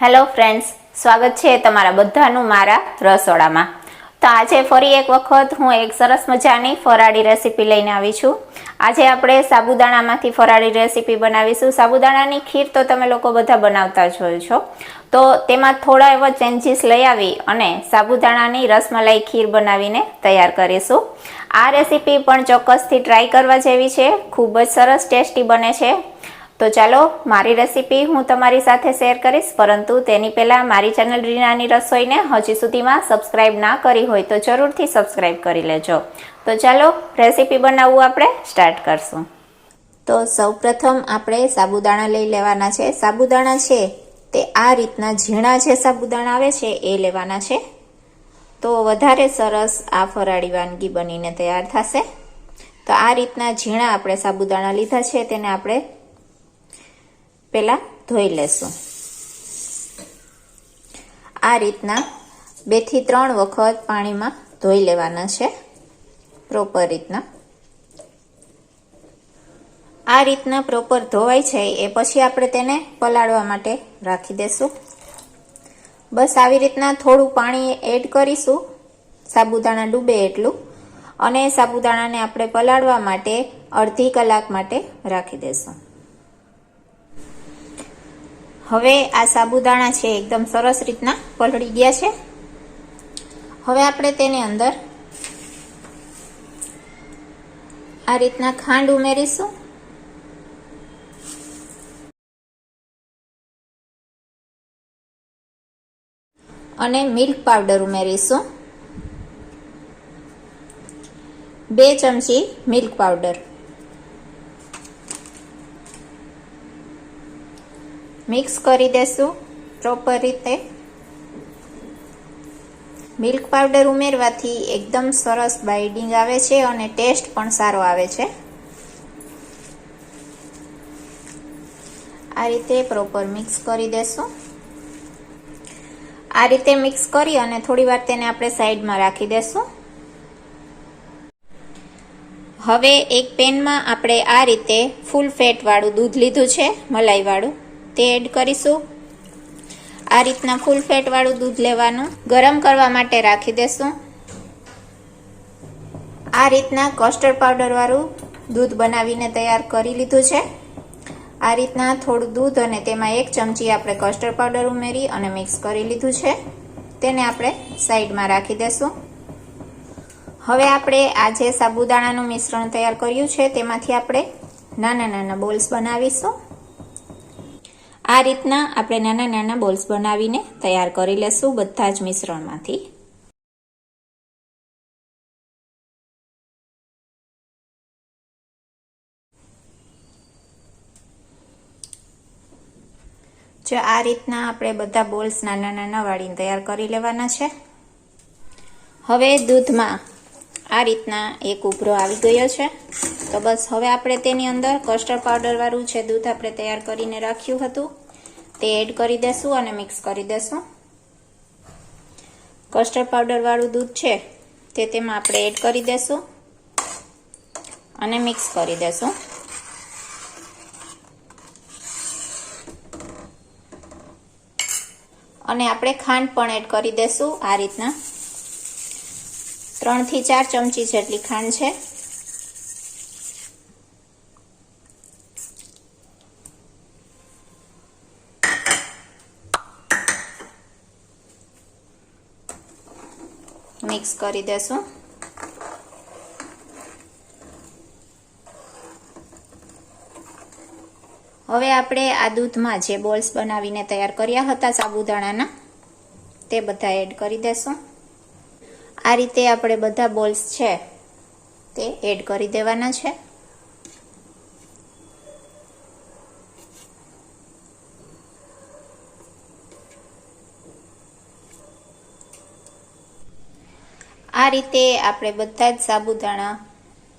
Hello friends, સ્વાગત છે તમારા બધાનું મારા રસોડામાં. તો આજે ફરી એક વખત હું એક સરસ મજાની ફરાળી રેસીપી લઈને આવી છું. આજે આપણે સાબુદાણામાંથી ફરાળી રેસીપી બનાવીશું. સાબુદાણાની ખીર તો તમે લોકો બધા બનાવતા જ હોય છો. તો તેમાં થોડા એવા ચેન્જીસ લઈ આવી અને સાબુદાણાની રસમલાઈ ખીર બનાવીને તૈયાર કરીશું. આ રેસીપી પણ ચોક્કસથી ટ્રાય કરવા જેવી છે. ખૂબ જ સરસ ટેસ્ટી બને છે. તો ચાલો, મારી રેસીપી હું તમારી સાથે શેર કરીશ, પરંતુ તેની પહેલાં મારી ચેનલ રીનાની રસોઈને હજી સુધીમાં સબસ્ક્રાઈબ ના કરી હોય તો જરૂરથી સબસ્ક્રાઈબ કરી લેજો. તો ચાલો રેસીપી બનાવવું આપણે સ્ટાર્ટ કરશું. તો સૌપ્રથમ આપણે સાબુદાણા લઈ લેવાના છે. સાબુદાણા છે તે આ રીતના ઝીણા જે સાબુદાણા આવે છે એ લેવાના છે. તો વધારે સરસ આ ફરાળી વાનગી બનીને તૈયાર થશે. તો આ રીતના ઝીણા આપણે સાબુદાણા લીધા છે, તેને આપણે પહેલાં ધોઈ લેશું. આ રીતના બેથી ત્રણ વખત પાણીમાં ધોઈ લેવાના છે. પ્રોપર રીતના. આ રીતના પ્રોપર ધોવાય છે એ પછી આપણે તેને પલાળવા માટે રાખી દેશું. બસ આવી રીતના થોડું પાણી એડ કરીશું. સાબુદાણા ડૂબે એટલું. અને સાબુદાણાને આપણે પલાળવા માટે અડધી કલાક માટે રાખી દેશું. હવે આ સાબુદાણા છે, એકદમ સરસ રીતના પલળી ગયા છે. હવે આપણે તેની અંદર આ રીતના ખાંડ ઉમેરીશું. અને મિલ્ક પાવડર ઉમેરીશું. બે ચમચી મિલ્ક પાવડર. મિક્સ કરી દેશું પ્રોપર રીતે. મિલ્ક પાવડર ઉમેરવાથી એકદમ સરસ બાઇડિંગ આવે છે અને ટેસ્ટ પણ સારો આવે છે. આ રીતે પ્રોપર મિક્સ કરી દેશું. આ રીતે મિક્સ કરી અને થોડી વાર તેને આપણે સાઈડમાં રાખી દેશું. હવે એક પેનમાં આપણે આ રીતે ફૂલ ફેટવાળું દૂધ લીધું છે, મલાઈ વાળું. તે એડ કરીશું. આ રીતના ફૂલ ફેટવાળું દૂધ લેવાનું. ગરમ કરવા માટે રાખી દેશું. આ રીતના કસ્ટર્ડ પાવડરવાળું દૂધ બનાવીને તૈયાર કરી લીધું છે. આ રીતના થોડું દૂધ અને તેમાં એક ચમચી આપણે કસ્ટર્ડ પાવડર ઉમેરી અને મિક્સ કરી લીધું છે. તેને આપણે સાઈડમાં રાખી દેશું. હવે આપણે આ જે સાબુદાણાનું મિશ્રણ તૈયાર કર્યું છે, તેમાંથી આપણે નાના નાના બોલ્સ બનાવીશું. આ રીતના આપણે નાના નાના બોલ્સ બનાવીને તૈયાર કરી લેશું બધા જ મિશ્રણમાંથી. જો આ રીતના આપણે બધા બોલ્સ નાના નાના વાળીને તૈયાર કરી લેવાના છે. હવે દૂધમાં આ રીતના એક ઉભરો આવી ગયો છે. તો બસ હવે આપણે તેની અંદર કસ્ટર્ડ પાવડરવાળું છે દૂધ આપણે તૈયાર કરીને રાખ્યું હતું, તે એડ કરી દેશું અને મિક્સ કરી દેશું કસ્ટર્ડ પાવડરવાળું દૂધ છે, તે તેમાં આપણે એડ કરી દેશું અને મિક્સ કરી દેશું અને આપણે ખાંડ પણ એડ કરી દેશું આ રીતના. ત્રણથી ચાર ચમચી જેટલી ખાંડ છે. મિક્સ કરી દેશું. હવે આપણે આ દૂધમાં જે બોલ્સ બનાવીને તૈયાર કર્યા હતા સાબુદાણાના, તે બધા એડ કરી દેશું. આ રીતે આપણે બધા બોલ્સ છે તે એડ કરી દેવાના છે. આ રીતે આપણે બધા જ સાબુદાણા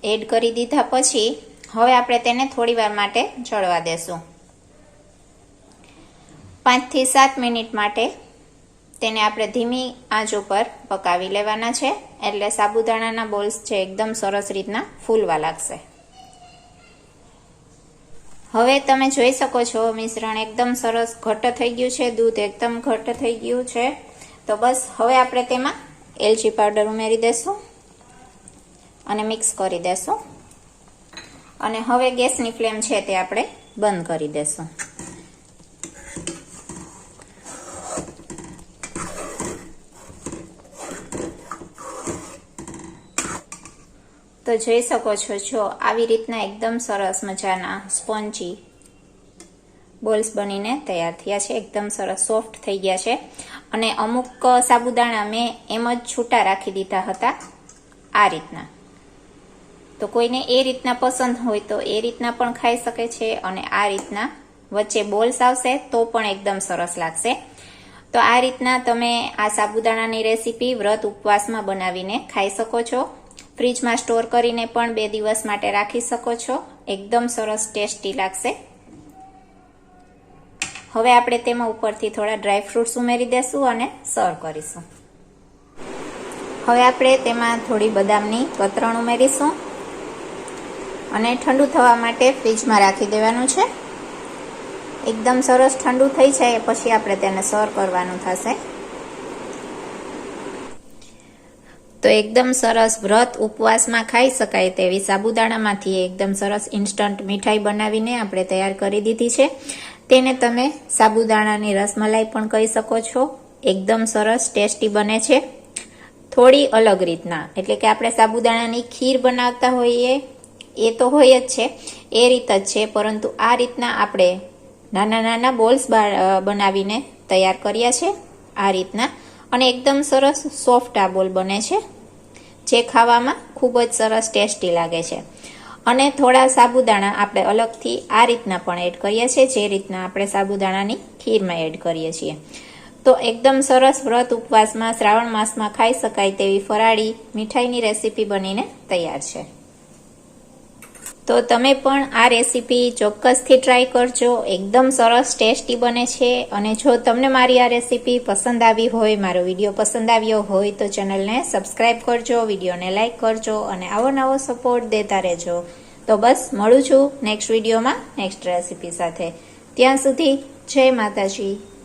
એડ કરી દીધા પછી હવે આપણે તેને થોડી વાર માટે ચડવા દેશું. પાંચથી સાત મિનિટ માટે તેને આપણે ધીમી આંચ ઉપર પકાવી લેવાના છે. એટલે સાબુદાણાના બોલ્સ છે એકદમ સરસ રીતના ફૂલવા લાગશે. હવે તમે જોઈ શકો છો મિશ્રણ એકદમ સરસ ઘટ્ટ થઈ ગયું છે. દૂધ એકદમ ઘટ્ટ થઈ ગયું છે. તો બસ હવે આપણે તેમાં એલચી પાવડર ઉમેરી દેશું અને મિક્સ કરી દેશું. અને હવે ગેસની ફ્લેમ છે તે આપણે બંધ કરી દેશું. તો જોઈ શકો છો, જો આવી રીતના એકદમ સરસ મજાના સ્પોન્જી બોલ્સ બનીને તૈયાર થયા છે. એકદમ સરસ સોફ્ટ થઈ ગયા છે. અને અમુક સાબુદાણા મેં એમ જ છૂટા રાખી દીધા હતા આ રીતના. તો કોઈને એ રીતના પસંદ હોય તો એ રીતના પણ ખાઈ શકે છે અને આ રીતના વચ્ચે બોલ્સ આવશે તો પણ એકદમ સરસ લાગશે. તો આ રીતના તમે આ સાબુદાણાની રેસીપી વ્રત ઉપવાસમાં બનાવીને ખાઈ શકો છો. ફ્રીજમાં સ્ટોર કરીને પણ બે દિવસ માટે રાખી શકો છો. એકદમ સરસ ટેસ્ટી લાગશે. હવે આપણે તેમાં ઉપરથી થોડા ડ્રાય ફ્રૂટ્સ ઉમેરી દેશું અને સર્વ કરીશું. હવે આપણે તેમાં થોડી બદામની કતરણ ઉમેરીશું. અને ઠંડુ થવા માટે ફ્રીજમાં રાખી દેવાનું છે. એકદમ સરસ ઠંડુ થઈ જાય પછી આપણે તેને સર્વ કરવાનું થશે. તો એકદમ સરસ વ્રત ઉપવાસમાં ખાઈ શકાય તેવી સાબુદાણામાંથી એકદમ સરસ ઇન્સ્ટન્ટ મીઠાઈ બનાવીને આપણે તૈયાર કરી દીધી છે. તેને તમે સાબુદાણાની રસમલાઈ પણ કહી શકો છો. એકદમ સરસ ટેસ્ટી બને છે. થોડી અલગ રીતના, એટલે કે આપણે સાબુદાણાની ખીર બનાવતા હોઈએ, એ તો હોય જ છે, એ રીત જ છે, પરંતુ આ રીતના આપણે નાના નાના બોલ્સ બનાવીને તૈયાર કર્યા છે. આ રીતના અને એકદમ સરસ સોફ્ટ આ બોલ બને છે, જે ખાવામાં ખૂબ જ સરસ ટેસ્ટી લાગે છે. અને થોડા સાબુદાણા આપણે અલગથી આ રીતના પણ એડ કરીએ છીએ, જે રીતના આપણે સાબુદાણાની ખીરમાં એડ કરીએ છીએ. તો એકદમ સરસ વ્રત ઉપવાસમાં શ્રાવણ માસમાં ખાઈ શકાય તેવી ફરાળી મીઠાઈની રેસીપી બનીને તૈયાર છે. તો તમે પણ આ રેસીપી ચોક્કસથી ટ્રાય કરજો. એકદમ સરસ ટેસ્ટી બને છે. અને જો તમને મારી આ રેસીપી પસંદ આવી હોય, મારો વીડિયો પસંદ આવ્યો હોય, તો ચેનલને સબસ્ક્રાઈબ કરજો, વિડીયોને લાઇક કરજો અને આવો નવો સપોર્ટ દેતા રહેજો. તો બસ, મળું છું નેક્સ્ટ વિડીયોમાં નેક્સ્ટ રેસીપી સાથે. ત્યાં સુધી જય માતાજી.